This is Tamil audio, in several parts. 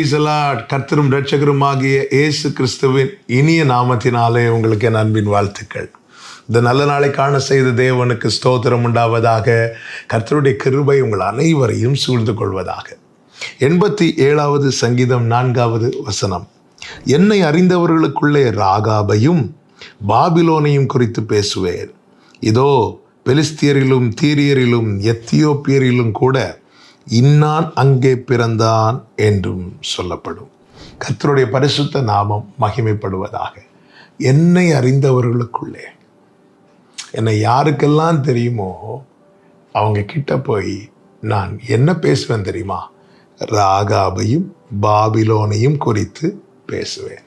பிரைசலாட் கர்த்தரும் ரட்சகரும் ஆகிய இயேசு கிறிஸ்துவின் இனிய நாமத்தினாலே உங்களுக்கு என் அன்பின் வாழ்த்துக்கள். இந்த நல்ல நாளை காண செய்த தேவனுக்கு ஸ்தோத்திரம் உண்டாவதாக கர்த்தருடைய கிருபை உங்கள் அனைவரையும் சூழ்ந்து கொள்வதாக. எண்பத்தி ஏழாவது சங்கீதம் நான்காவது வசனம். என்னை அறிந்தவர்களுக்குள்ளே ராகாபையும் பாபிலோனையும் குறித்து பேசுவேன். இதோ பெலிஸ்தியரிலும் தீரியரிலும் எத்தியோப்பியரிலும் கூட இன்னான் அங்கே பிறந்தான் என்றும் சொல்லப்படும். கர்த்தருடைய பரிசுத்த நாமம் மகிமைப்படுவதாக. என்னை அறிந்தவர்களுக்குள்ளே. என்னை யாருக்கெல்லாம் தெரியுமோ அவங்க கிட்ட போய் நான் என்ன பேசுவேன் தெரியுமா? ராகாபையும் பாபிலோனையும் குறித்து பேசுவேன்.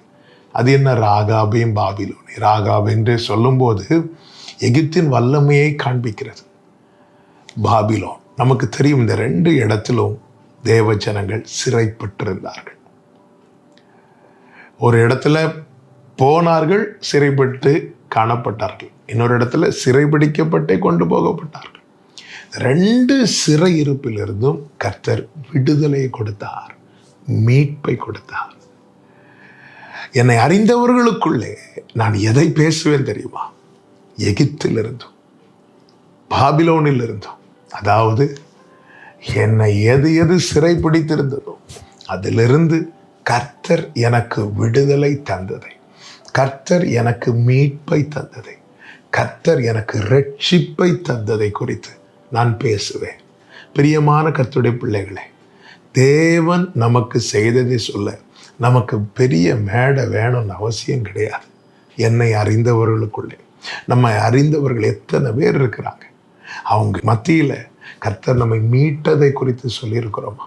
அது என்ன ராகாபையும் பாபிலோனை? ராகாப் என்று சொல்லும்போது எகிப்தின் வல்லமையை காண்பிக்கிறது. பாபிலோன். நமக்கு தெரியும் இந்த ரெண்டு இடத்திலும் தேவ ஜனங்கள் சிறைப்பட்டிருந்தார்கள். ஒரு இடத்துல போனார்கள் சிறைப்பட்டு காணப்பட்டார்கள். இன்னொரு இடத்துல சிறைபிடிக்கப்பட்டே கொண்டு போகப்பட்டார்கள். ரெண்டு சிறை இருப்பிலிருந்தும் கர்த்தர் விடுதலை கொடுத்தார் மீட்பை கொடுத்தார். என்னை அறிந்தவர்களுக்குள்ளே நான் எதை பேசுவேன் தெரியுமா? எகிப்திலிருந்தும் பாபிலோனில் இருந்தும் அதாவது என்னை எது எது சிறைப்பிடித்திருந்ததோ அதிலிருந்து கர்த்தர் எனக்கு விடுதலை தந்ததை கர்த்தர் எனக்கு மீட்பை தந்ததை கர்த்தர் எனக்கு ரட்சிப்பை தந்ததை குறித்து நான் பேசுவேன். பிரியமான கர்த்தருடைய பிள்ளைகளே தேவன் நமக்கு செய்ததை சொல்ல நமக்கு பெரிய மேடை வேணும்னு அவசியம் கிடையாது. என்னை அறிந்தவர்களுக்குள்ளே நம்ம அறிந்தவர்கள் எத்தனை பேர் இருக்கிறாங்க? அவங்க மத்தியில் கர்த்தர் நம்மை மீட்டதை குறித்து சொல்லியிருக்கிறோமா?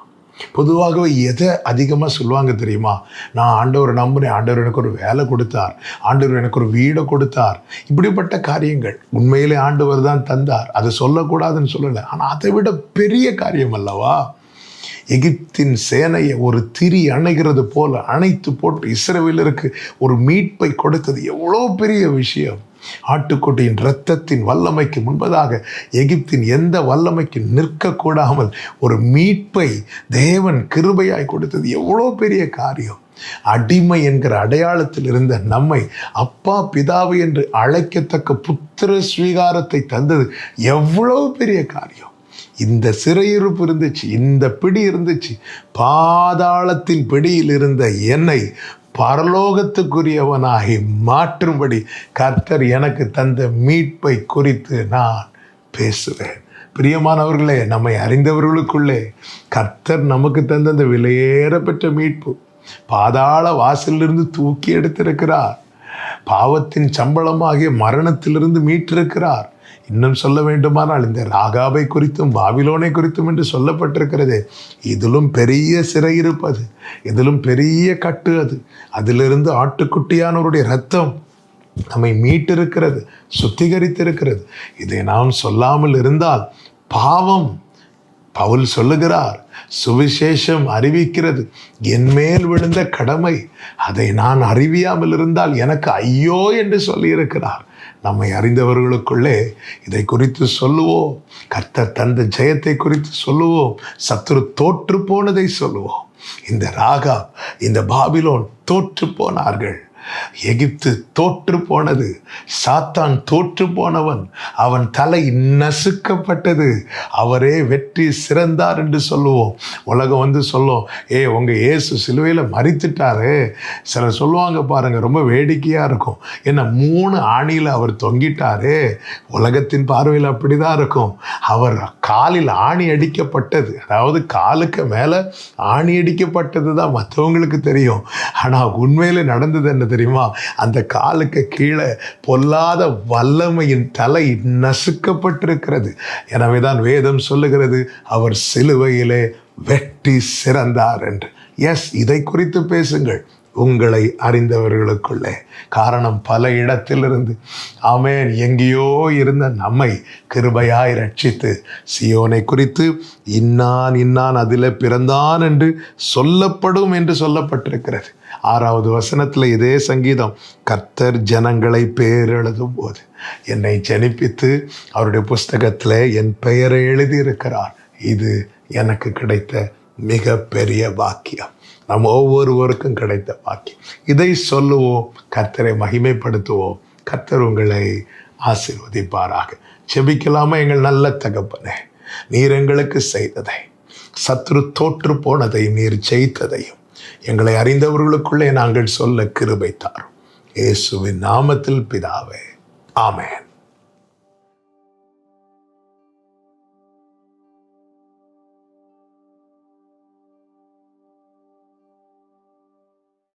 பொதுவாகவே எதை அதிகமாக சொல்லுவாங்க தெரியுமா? நான் ஆண்டவர் நம்புறேன் ஆண்டவர் எனக்கு ஒரு வேலை கொடுத்தார் ஆண்டவர் எனக்கு ஒரு வீடை கொடுத்தார். இப்படிப்பட்ட காரியங்கள் உண்மையிலே ஆண்டவர் தான் தந்தார். அதை சொல்லக்கூடாதுன்னு சொல்லலை. ஆனால் அதை விட பெரிய காரியம் அல்லவா? எகிப்தின் சேனையை ஒரு திரி அணைகிறது போல அணைத்து போட்டு இஸ்ரவேலருக்கு ஒரு மீட்பை கொடுத்தது எவ்வளோ பெரிய விஷயம். ஆட்டுக்குட்டியின் இரத்தத்தின் வல்லமைக்கு முன்பதாக எகிப்தின் எந்த வல்லமைக்கு நிற்கக்கூடாமல் ஒரு மீட்பை தேவன் கிருபையாய் கொடுத்தது எவ்வளோ பெரிய காரியம். அடிமை என்கிற அடையாளத்தில் இருந்த நம்மை அப்பா பிதாவு என்று அழைக்கத்தக்க புத்திர ஸ்வீகாரத்தை தந்தது எவ்வளோ பெரிய காரியம். இந்த சிறையிருப்பு இருந்துச்சு இந்த பிடி இருந்துச்சு பாதாளத்தின் பிடியில் இருந்த என்னை பரலோகத்துக்குரியவனாகி மாற்றும்படி கர்த்தர் எனக்கு தந்த மீட்பை குறித்து நான் பேசுவேன். பிரியமானவர்களே நம்மை அறிந்தவர்களுக்குள்ளே கர்த்தர் நமக்கு தந்த அந்த விலையேற பெற்ற மீட்பு. பாதாள வாசலிலிருந்து தூக்கி எடுத்திருக்கிறார். பாவத்தின் சம்பளமாகிய மரணத்திலிருந்து மீட்டிருக்கிறார். இன்னும் சொல்ல வேண்டுமானால் இந்த ராகாபை குறித்தும் பாபிலோனை குறித்தும் என்று சொல்லப்பட்டிருக்கிறது. இதிலும் பெரிய சிறை இருப்பது இதிலும் பெரிய கட்டு அது. அதிலிருந்து ஆட்டுக்குட்டியானவருடைய ரத்தம் நம்மை மீட்டிருக்கிறது சுத்திகரித்திருக்கிறது. இதை நாம் சொல்லாமல் இருந்தால் பாவம் பவுல் சொல்லுகிறார் சுவிசேஷம் அறிவிக்கிறது. என் மேல் விழுந்த கடமை அதை நான் அறிவியாமல் இருந்தால் எனக்கு ஐயோ என்று சொல்லியிருக்கிறார். நம்மை அறிந்தவர்களுக்குள்ளே இதை குறித்து சொல்லுவோம். கர்த்தர் தந்த ஜெயத்தை குறித்து சொல்லுவோம். சத்துரு தோற்று போனதை சொல்லுவோம். இந்த ராகா இந்த பாபிலோன் தோற்று போனார்கள் எகிப்து தோற்று போனது. சாத்தான் தோற்று போனவன். அவன் தலை நசுக்கப்பட்டது. அவரே வெற்றி சிறந்தார் என்று சொல்லுவோம். உலகம் வந்து சொல்லும் ஏ உங்க இயேசு சிலுவையில் மறித்துட்டாரு சிலர் சொல்லுவாங்க பாருங்க ரொம்ப வேடிக்கையாக இருக்கும். என்ன மூணு ஆணியில் அவர் தொங்கிட்டாரு. உலகத்தின் பார்வையில் அப்படிதான் இருக்கும். அவர் காலில் ஆணி அடிக்கப்பட்டது. அதாவது காலுக்கு மேலே ஆணி அடிக்கப்பட்டது தான் மற்றவங்களுக்கு தெரியும். ஆனால் உண்மையில் நடந்தது என்னது? தெரியுமா? அந்த காலுக்கு கீழே பொல்லாத வல்லமையின் தலை நசுக்கப்பட்டிருக்கிறது. எனவே தான் வேதம் சொல்லுகிறது அவர் சிலுவையிலே வெட்டி சிறந்தார் என்று. எஸ் இதை குறித்து பேசுங்கள். உங்களை அறிந்தவர்களுக்குள்ளே. காரணம் பல இடத்திலிருந்து. ஆமேன். எங்கேயோ இருந்த நம்மை கிருபையாய் ரட்சித்து. சியோனை குறித்து இன்னான் இன்னான் அதில் பிறந்தான் என்று சொல்லப்படும் என்று சொல்லப்பட்டிருக்கிறது. ஆறாவது வசனத்தில் இதே சங்கீதம் கர்த்தர் ஜனங்களை பேரெழுதும் போது என்னை ஜனிப்பித்து அவருடைய புஸ்தகத்தில் என் பெயரை எழுதியிருக்கிறார். இது எனக்கு கிடைத்த மிக பெரிய பாக்கியம் நம் ஒவ்வொருவருக்கும் கிடைத்த பாக்கியம். இதை சொல்லுவோம் கர்த்தரை மகிமைப்படுத்துவோம். கர்த்தர் உங்களை ஆசீர்வதிப்பாராக. செபிக்கலாமா எங்கள் நல்ல தகப்பனே? நீர் எங்களுக்கு செய்ததை சத்ரு தோற்று போனதையும் நீர் ஜெயித்ததையும் எங்களை அறிந்தவர்களுக்குள்ளே நாங்கள் சொல்ல கிருபை தாரும். இயேசுவின் நாமத்தில் பிதாவே ஆமேன்.